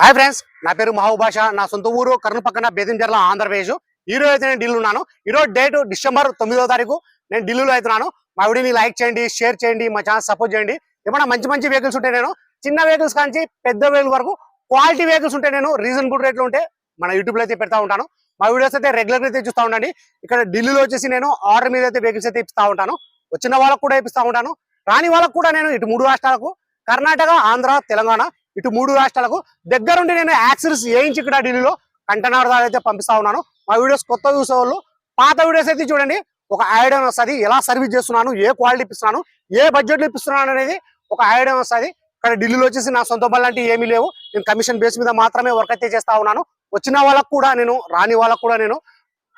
Hi friends నా పేరు మహాభాష నా సొంత ఊరు కర్నూలు పక్కన బేదించర్ల ఆంధ్రప్రదేశ్. ఈ రోజు అయితే నేను ఢిల్లీ ఉన్నాను. ఈరోజు డేట్ డిసెంబర్ తొమ్మిదో తారీఖు నేను ఢిల్లీలో అవుతున్నాను. మా వీడియోని లైక్ చేయండి షేర్ చేయండి మా ఛానల్ సపోర్ట్ చేయండి. ఏమన్నా మంచి మంచి వెహికల్స్ ఉంటే నేను చిన్న వెహికల్స్ కాంచి పెద్ద వెహికల్ వరకు క్వాలిటీ వెహికల్స్ ఉంటే నేను రీజనబుల్ రేట్లు ఉంటే మన యూట్యూబ్లో అయితే పెడతా ఉంటాను. మా వీడియోస్ అయితే రెగ్యులర్ అయితే చూస్తూ ఉండండి. ఇక్కడ ఢిల్లీలో వచ్చేసి నేను ఆర్డర్ మీద అయితే వెహికల్స్ అయితే ఇప్పిస్తా ఉంటాను. వచ్చిన వాళ్ళకు కూడా ఇప్పిస్తా ఉంటాను. రాని వాళ్ళకు కూడా నేను ఇటు మూడు రాష్ట్రాలకు కర్ణాటక ఆంధ్ర తెలంగాణ ఇటు మూడు రాష్ట్రాలకు దగ్గరుండి నేను యాక్సిడెంట్స్ వేయించి ఇక్కడ ఢిల్లీలో కంటైనర్ అయితే పంపిస్తా ఉన్నాను. మా వీడియోస్ కొత్త చూసే వాళ్ళు పాత వీడియోస్ అయితే చూడండి. ఒక ఐడియా వస్తుంది ఎలా సర్వీస్ చేస్తున్నాను ఏ క్వాలిటీ ఇప్పిస్తున్నాను ఏ బడ్జెట్లో ఇప్పిస్తున్నాను అనేది ఒక ఐడియా వస్తుంది. ఇక్కడ ఢిల్లీలో వచ్చేసి నా సొంత పనులు అంటే ఏమీ లేవు. నేను కమిషన్ బేస్ మీద మాత్రమే వర్క్ అయితే చేస్తా ఉన్నాను. వచ్చిన వాళ్ళకు కూడా నేను రాని వాళ్ళకు కూడా నేను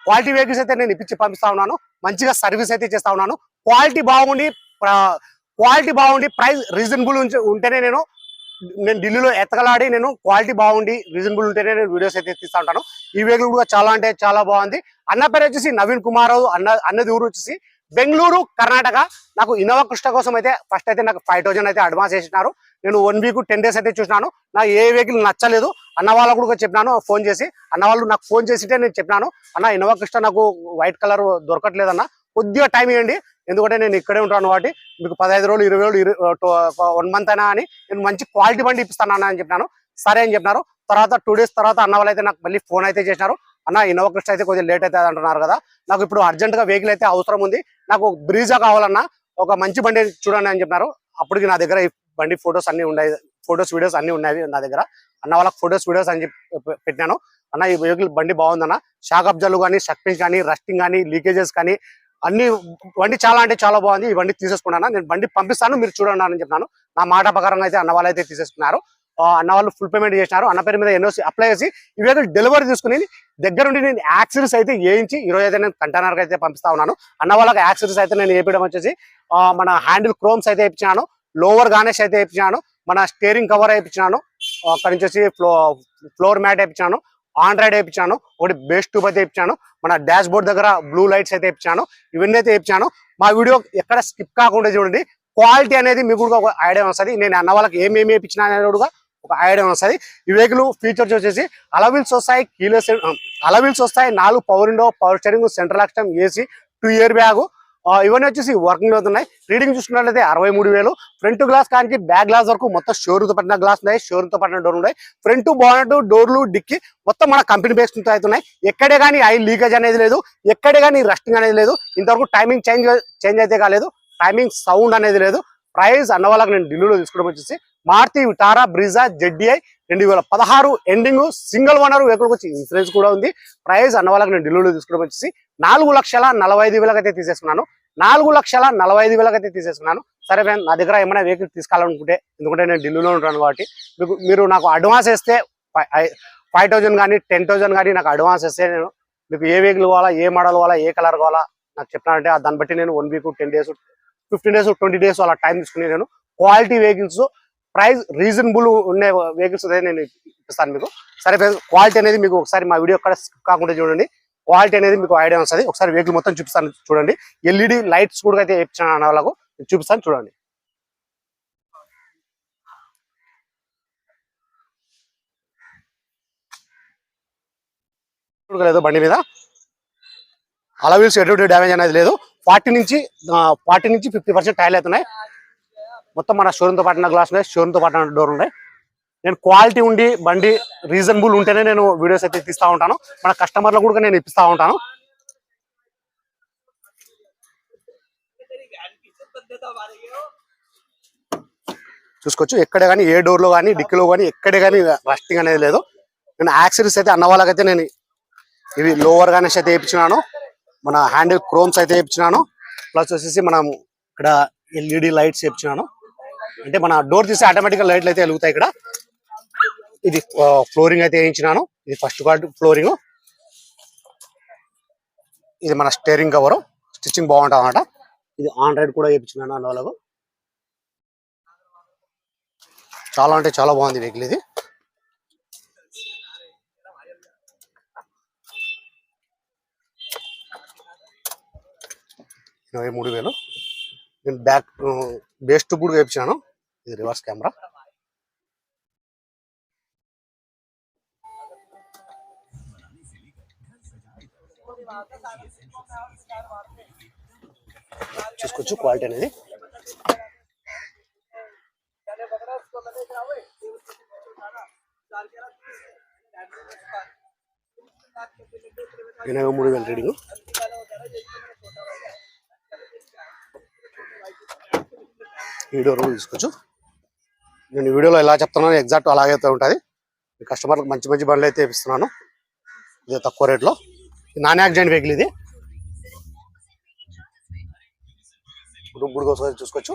క్వాలిటీ వెహికల్స్ అయితే నేను ఇప్పించి పంపిస్తా ఉన్నాను. మంచిగా సర్వీస్ అయితే చేస్తా ఉన్నాను. క్వాలిటీ బాగుండి క్వాలిటీ బాగుండి ప్రైస్ రీజనబుల్ ఉంటేనే నేను నేను ఢిల్లీలో ఎతకలాడి నేను క్వాలిటీ బాగుండి రీజనబుల్ ఉంటేనే నేను వీడియోస్ అయితే తీస్తా ఉంటాను. ఈ వెహికల్ కూడా చాలా అంటే చాలా బాగుంది. అన్న పేరు వచ్చేసి నవీన్ కుమార్ అన్న అన్నది ఊరు వచ్చేసి బెంగళూరు కర్ణాటక. నాకు ఇన్నోవా కృష్ణ కోసం అయితే ఫస్ట్ అయితే నాకు ఫైవ్ థౌసండ్ అయితే అడ్వాన్స్ చేసినారు నేను వన్ వీక్ టెన్ డేస్ అయితే చూసినాను. నాకు ఏ వెహికల్ నచ్చలేదు. అన్న వాళ్ళకు కూడా చెప్పినాను ఫోన్ చేసి. అన్న వాళ్ళు నాకు ఫోన్ చేసింటే నేను చెప్పినాను. అన్న ఇన్నోవా కృష్ణ నాకు వైట్ కలర్ దొరకట్లేదన్న. కొద్దిగా టైం ఇవ్వండి. ఎందుకంటే నేను ఇక్కడే ఉంటాను కాబట్టి మీకు పదహైదు రోజులు ఇరవై రోజులు ఇరవై వన్ మంత్ అయినా అని నేను మంచి క్వాలిటీ బండి ఇప్పిస్తాను అన్న అని చెప్పినాను. సరే అని చెప్పినారు. తర్వాత టూ డేస్ తర్వాత అన్న వాళ్ళు అయితే నాకు మళ్ళీ ఫోన్ అయితే చేసినారు. అన్న ఇన్నోవా క్రిస్ట్ అయితే కొద్దిగా లేట్ అవుతుంది అంటున్నారు కదా. నాకు ఇప్పుడు అర్జెంటుగా వెహికల్ అయితే అవసరం ఉంది. నాకు బ్రీజా కావాలన్నా ఒక మంచి బండి చూడండి అని చెప్పినారు. అప్పటికి నా దగ్గర బండి ఫొటోస్ అన్ని ఉన్నాయి. ఫొటోస్ వీడియోస్ అన్ని ఉన్నాయి నా దగ్గర. అన్న వాళ్ళకి ఫొటోస్ వీడియోస్ అని పెట్టినాను. అన్న ఈ వెహికల్ బండి బాగుందన్న. షాక్ అబ్జర్లు కానీ సస్పెన్స్ కానీ రస్టింగ్ కానీ లీకేజెస్ కానీ అన్ని బండి చాలా అంటే చాలా బాగుంది. ఈ బండి తీసేసుకున్నాను? నేను బండి పంపిస్తాను మీరు చూడండి అని చెప్పినాను. నా మాట ప్రకారంగా అయితే అన్న వాళ్ళు అయితే తీసేసుకున్నారు. ఆ, అన్న వాళ్ళు ఫుల్ పేమెంట్ చేసినారు. అన్న పేరు మీద ఎన్ఓసి అప్లై చేసి ఈ వెహికల్ డెలివరీ తీసుకుని దగ్గరుండి నేను యాక్సిడెంట్స్ అయితే వేయించి ఈ రోజు అయితే నేను కంటైనర్కి అయితే పంపిస్తా ఉన్నాను. అన్న వాళ్ళకి యాక్సిడెంట్స్ అయితే నేను వేయడం వచ్చేసి మన హ్యాండిల్ క్రోమ్స్ అయితే వేయించాను లోవర్ గానేష్ అయితే వేయించాను మన స్టేరింగ్ కవర్ వేయించాను అక్కడి నుంచి ఫ్లో ఫ్లోర్ మ్యాట్ వేయించాను ఆండ్రాయిడ్ వేయించాను ఒకటి బేస్ ట్యూబ్ అయితే వేయించాను మన డాష్ బోర్డ్ దగ్గర బ్లూ లైట్స్ అయితే వేయించాను ఇవన్నీ అయితే వేయించాను మా వీడియో ఎక్కడ స్కిప్ కాకుండా చూడండి. క్వాలిటీ అనేది మీకు కూడా ఒక ఐడియా వస్తుంది. నేను అన్న వాళ్ళకి ఏమేమి వేయించినా అనేది కూడా ఒక ఐడియా వస్తుంది. ఈ వెహికల్ ఫీచర్స్ వచ్చేసి అలవిల్స్ వస్తాయి కీలెస్ అలవిల్స్ వస్తాయి నాలుగు power window power steering central action AC two air bag ఇవన్నీ వచ్చేసి వర్కింగ్ అవుతున్నాయి రీడింగ్ చూసుకున్నట్లయితే అరవై మూడు వేలు. ఫ్రంట్ గ్లాస్ కానీ బ్యాక్ గ్లాస్ వరకు మొత్తం షోరూమ్ పట్టిన గ్లాస్ ఉన్నాయి. షోరూమ్ పట్టిన డోర్ ఉన్నాయి. ఫ్రంట్ బానెట్ డోర్లు డిక్కి మొత్తం మన కంపెనీ బేస్ అవుతున్నాయి ఎక్కడే కానీ ఐ లీకేజ్ అనేది లేదు. ఎక్కడే కానీ రస్టింగ్ అనేది లేదు. ఇంతవరకు టైమింగ్ చేంజ్ చేంజ్ అయితే కాలేదు. టైమింగ్ సౌండ్ అనేది లేదు. ప్రైస్ అన్న వాళ్ళకి నేను ఢిల్లీలో తీసుకోవడం వచ్చేసి మారుతి విటారా బ్రిజా జెడ్డీఐ రెండు వేల పదహారు ఎండింగ్ సింగిల్ ఓనర్ వెహికల్ వచ్చి ఇన్సూరెన్స్ కూడా ఉంది. ప్రైస్ అన్న వాళ్ళకి నేను ఢిల్లీలో తీసుకోవడం వచ్చేసి నాలుగు లక్షల నలభై ఐదు వేలకైతే అయితే తీసేసుకున్నాను. నాలుగు లక్షల నలభై ఐదు వేలకైతే తీసేసుకున్నాను. సరే ఫ్రెండ్ నా దగ్గర ఏమైనా వెహికల్ తీసుకోవాలనుకుంటే ఎందుకంటే నేను ఢిల్లీలో ఉంటాను కాబట్టి మీకు మీరు నాకు అడ్వాన్స్ వేస్తే ఫైవ్ థౌజండ్ కానీ టెన్ థౌజండ్ కానీ నాకు అడ్వాన్స్ వేస్తే నేను మీకు ఏ వెహికల్ కావాలా ఏ మోడల్ కావాలా ఏ కలర్ కావాలా నాకు చెప్పినారంటే దాన్ని బట్టి నేను one week ten days fifteen days twenty days అలా టైం తీసుకుని నేను క్వాలిటీ వెహికల్స్ ప్రైస్ రీజనబుల్ ఉండే వెహికల్స్ అయితే నేను ఇస్తాను మీకు. సరే క్వాలిటీ అనేది మీకు ఒకసారి మా వీడియో ఎక్కడ కాకుండా చూడండి. క్వాలిటీ అనేది మీకు ఐడియా వస్తుంది. ఒకసారి వెహికల్ మొత్తం చూపిస్తాను చూడండి. ఎల్ఈడి లైట్స్ కూడా అయితే ఇచ్చాను అన్న వాళ్ళకు చూపిస్తాను చూడండి. లేదు బండి మీద? అలవీల్స్ ఎటువంటి డ్యామేజ్ అనేది లేదు. ఫార్టీ నుంచి ఫార్టీ నుంచి ఫిఫ్టీ పర్సెంట్ టైల్ అవుతున్నాయి మొత్తం మన షోరూమ్తో పాటు గ్లాస్ ఉన్నాయి. షోరూమ్తో పాటు డోర్ ఉన్నాయి. నేను క్వాలిటీ ఉండి బండి రీజనబుల్ ఉంటేనే నేను వీడియోస్ అయితే తీస్తూ ఉంటాను. మన కస్టమర్లకు కూడా నేను ఇప్పిస్తూ ఉంటాను. చూసుకోవచ్చు ఎక్కడ కానీ ఏ డోర్లో కానీ డిక్కీలో కానీ ఎక్కడ కానీ రస్టింగ్ అనేది లేదు. నేను యాక్సరీస్ అయితే అన్న వాళ్ళకైతే నేను ఇవి లోవర్ గానే అయితే వేయించినాను. మన హ్యాండిల్ క్రోమ్స్ అయితే వేయించినాను. ప్లస్ వచ్చేసి మనం ఇక్కడ ఎల్ఈడి లైట్స్ వేయించినాను. అంటే మన డోర్ తీసి ఆటోమేటిక్ లైట్లు అయితే వెలుగుతాయి ఇక్కడ. ఇది ఫ్లోరింగ్ అయితే వేయించినాను. ఇది ఫస్ట్ కార్డ్ ఫ్లోరింగ్ ఇది మన స్టేరింగ్ కవర్ స్టిచ్చింగ్ బాగుంటుంది అనమాట ఇది ఆండ్రాయిడ్ కూడా వేయించినాను అండ్ వాళ్ళకు చాలా అంటే చాలా బాగుంది వెహికల్ ఇది. ఇరవై మూడు వేలు. నేను బ్యాక్ బేస్ట్ కూడా వేయించాను ఇది రివర్స్ కెమెరా చూసుకోవచ్చు క్వాలిటీ అనేది. ఎనభై మూడు వేల రీడింగ్ వీడియో రూల్ తీసుకోవచ్చు. నేను వీడియోలో ఎలా చెప్తున్నాను ఎగ్జాక్ట్ అలాగైతే ఉంటుంది. ఈ కస్టమర్లకు మంచి మంచి బండ్లు అయితే ఇస్తున్నాను ఇది తక్కువ రేట్లో. నాన్ యాక్సిడెంట్ వెహికల్ ఇది. ఇప్పుడు ఒకసారి చూసుకోవచ్చు.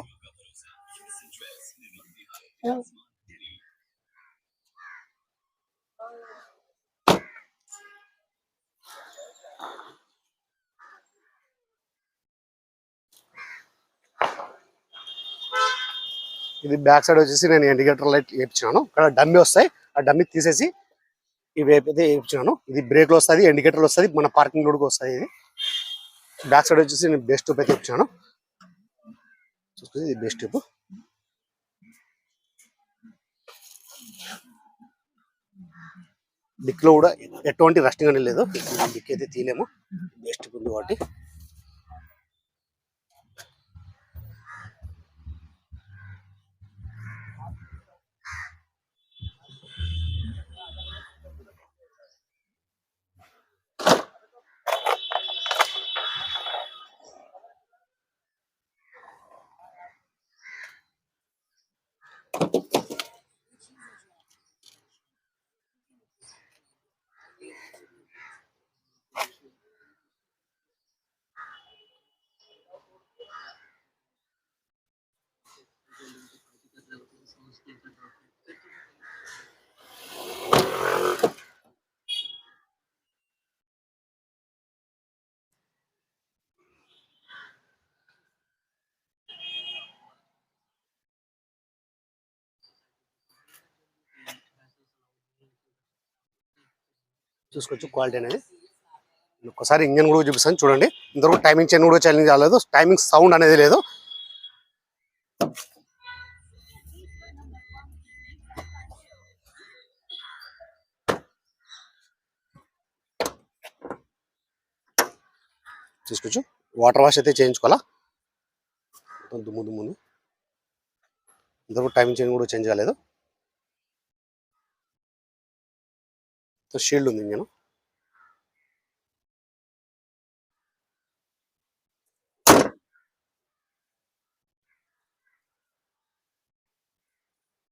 ఇది బ్యాక్ సైడ్ వచ్చేసి నేను ఇండికేటర్ లైట్ వేయించినాను ఇక్కడ డమ్మి వస్తాయి. ఆ డమ్మి తీసేసి ఇవి అయితే వేయించినాను ఇది బ్రేక్లో వస్తుంది ఇండికేటర్ వస్తుంది మన పార్కింగ్ లోడ్కి వస్తుంది ఇది. బ్యాక్ సైడ్ వచ్చేసి నేను బెస్ట్ ట్యూబ్ అయితే ఇచ్చాను చూసుకుంటే ఇది బెస్ట్ ట్యూబ్ డిక్లో కూడా ఎటువంటి రస్టింగ్ అనేది లేదు. డిక్ అయితే తీయలేము. బెస్ట్ ఉంది కాబట్టి. చూసుకోవచ్చు క్వాలిటీ అనేది. ఒక్కసారి ఇంజన్ కూడా చూపిస్తాను చూడండి. ఇంతవరకు టైమింగ్ చైన్ కూడా ఛాలెంజ్ కాలేదు టైమింగ్ సౌండ్ అనేది లేదు. చూసుకోవచ్చు. వాటర్ వాష్ అయితే చేయించుకోవాలా? దుమ్ము దుమ్ము ఇంతవరకు టైమింగ్ చైన్ కూడా చేంజ్ కాలేదు. షీల్డ్ ఉంది ఇంజన్